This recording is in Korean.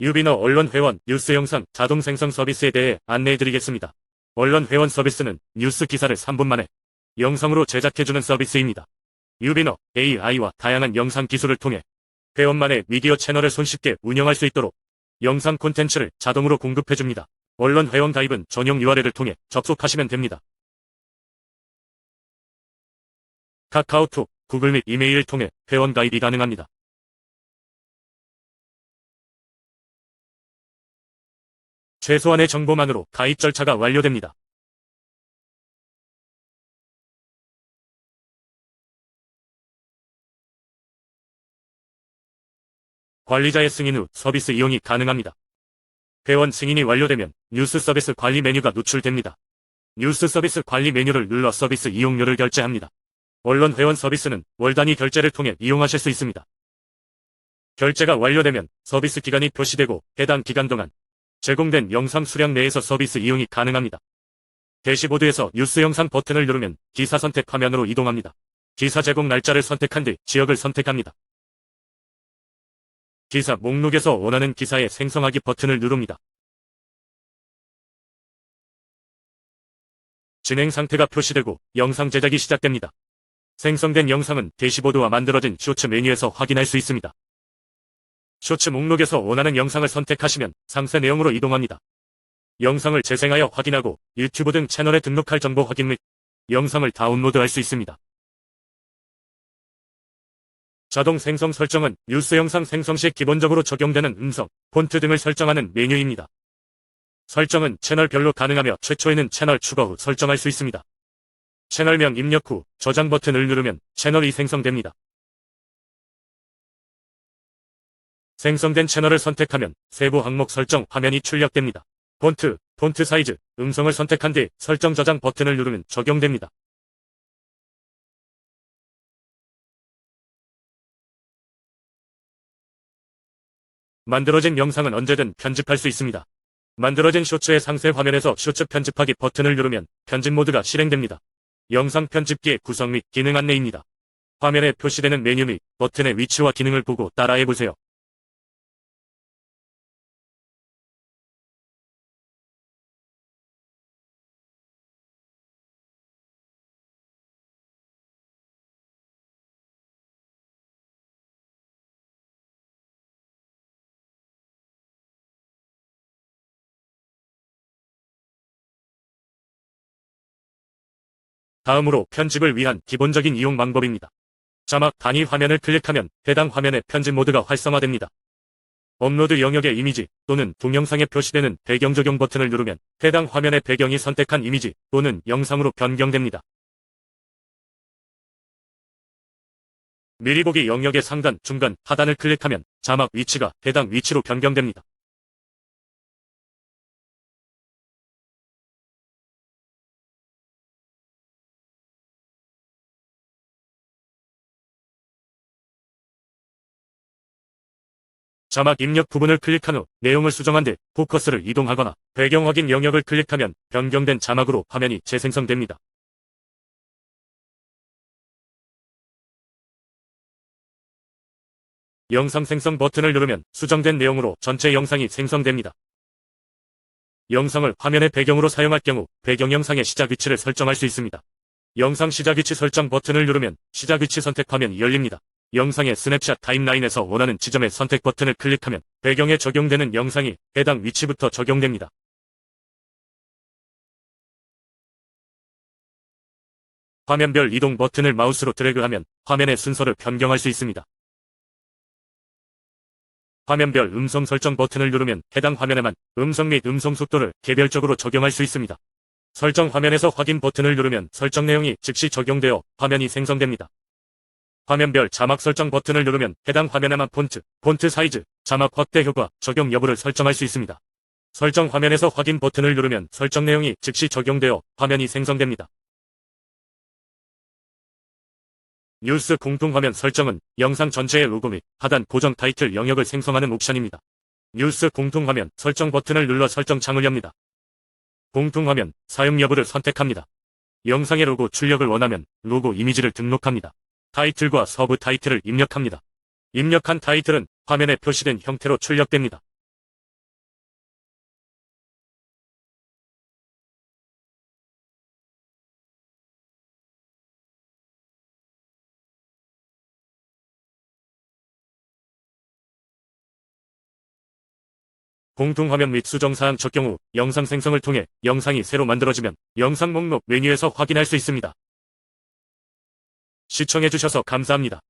유비너 언론 회원 뉴스 영상 자동 생성 서비스에 대해 안내해드리겠습니다. 언론 회원 서비스는 뉴스 기사를 3분 만에 영상으로 제작해주는 서비스입니다. 유비너 AI와 다양한 영상 기술을 통해 회원만의 미디어 채널을 손쉽게 운영할 수 있도록 영상 콘텐츠를 자동으로 공급해줍니다. 언론 회원 가입은 전용 URL을 통해 접속하시면 됩니다. 카카오톡, 구글 및 이메일을 통해 회원 가입이 가능합니다. 최소한의 정보만으로 가입 절차가 완료됩니다. 관리자의 승인 후 서비스 이용이 가능합니다. 회원 승인이 완료되면 뉴스 서비스 관리 메뉴가 노출됩니다. 뉴스 서비스 관리 메뉴를 눌러 서비스 이용료를 결제합니다. 언론 회원 서비스는 월 단위 결제를 통해 이용하실 수 있습니다. 결제가 완료되면 서비스 기간이 표시되고 해당 기간 동안 제공된 영상 수량 내에서 서비스 이용이 가능합니다. 대시보드에서 뉴스 영상 버튼을 누르면 기사 선택 화면으로 이동합니다. 기사 제공 날짜를 선택한 뒤 지역을 선택합니다. 기사 목록에서 원하는 기사의 생성하기 버튼을 누릅니다. 진행 상태가 표시되고 영상 제작이 시작됩니다. 생성된 영상은 대시보드와 만들어진 쇼츠 메뉴에서 확인할 수 있습니다. 쇼츠 목록에서 원하는 영상을 선택하시면 상세 내용으로 이동합니다. 영상을 재생하여 확인하고 유튜브 등 채널에 등록할 정보 확인 및 영상을 다운로드할 수 있습니다. 자동 생성 설정은 뉴스 영상 생성 시 기본적으로 적용되는 음성, 폰트 등을 설정하는 메뉴입니다. 설정은 채널별로 가능하며 최초에는 채널 추가 후 설정할 수 있습니다. 채널명 입력 후 저장 버튼을 누르면 채널이 생성됩니다. 생성된 채널을 선택하면 세부 항목 설정 화면이 출력됩니다. 폰트, 폰트 사이즈, 음성을 선택한 뒤 설정 저장 버튼을 누르면 적용됩니다. 만들어진 영상은 언제든 편집할 수 있습니다. 만들어진 쇼츠의 상세 화면에서 쇼츠 편집하기 버튼을 누르면 편집 모드가 실행됩니다. 영상 편집기의 구성 및 기능 안내입니다. 화면에 표시되는 메뉴 및 버튼의 위치와 기능을 보고 따라해보세요. 다음으로 편집을 위한 기본적인 이용 방법입니다. 자막 단위 화면을 클릭하면 해당 화면의 편집 모드가 활성화됩니다. 업로드 영역의 이미지 또는 동영상에 표시되는 배경 적용 버튼을 누르면 해당 화면의 배경이 선택한 이미지 또는 영상으로 변경됩니다. 미리 보기 영역의 상단, 중간, 하단을 클릭하면 자막 위치가 해당 위치로 변경됩니다. 자막 입력 부분을 클릭한 후 내용을 수정한 뒤 포커스를 이동하거나 배경 확인 영역을 클릭하면 변경된 자막으로 화면이 재생성됩니다. 영상 생성 버튼을 누르면 수정된 내용으로 전체 영상이 생성됩니다. 영상을 화면의 배경으로 사용할 경우 배경 영상의 시작 위치를 설정할 수 있습니다. 영상 시작 위치 설정 버튼을 누르면 시작 위치 선택 화면이 열립니다. 영상의 스냅샷 타임라인에서 원하는 지점의 선택 버튼을 클릭하면 배경에 적용되는 영상이 해당 위치부터 적용됩니다. 화면별 이동 버튼을 마우스로 드래그하면 화면의 순서를 변경할 수 있습니다. 화면별 음성 설정 버튼을 누르면 해당 화면에만 음성 및 음성 속도를 개별적으로 적용할 수 있습니다. 설정 화면에서 확인 버튼을 누르면 설정 내용이 즉시 적용되어 화면이 생성됩니다. 화면별 자막 설정 버튼을 누르면 해당 화면에만 폰트, 폰트 사이즈, 자막 확대 효과, 적용 여부를 설정할 수 있습니다. 설정 화면에서 확인 버튼을 누르면 설정 내용이 즉시 적용되어 화면이 생성됩니다. 뉴스 공통화면 설정은 영상 전체의 로고 및 하단 고정 타이틀 영역을 생성하는 옵션입니다. 뉴스 공통화면 설정 버튼을 눌러 설정 창을 엽니다. 공통화면 사용 여부를 선택합니다. 영상의 로고 출력을 원하면 로고 이미지를 등록합니다. 타이틀과 서브 타이틀을 입력합니다. 입력한 타이틀은 화면에 표시된 형태로 출력됩니다. 공통화면 및 수정사항 적 경우 영상 생성을 통해 영상이 새로 만들어지면 영상 목록 메뉴에서 확인할 수 있습니다. 시청해주셔서 감사합니다.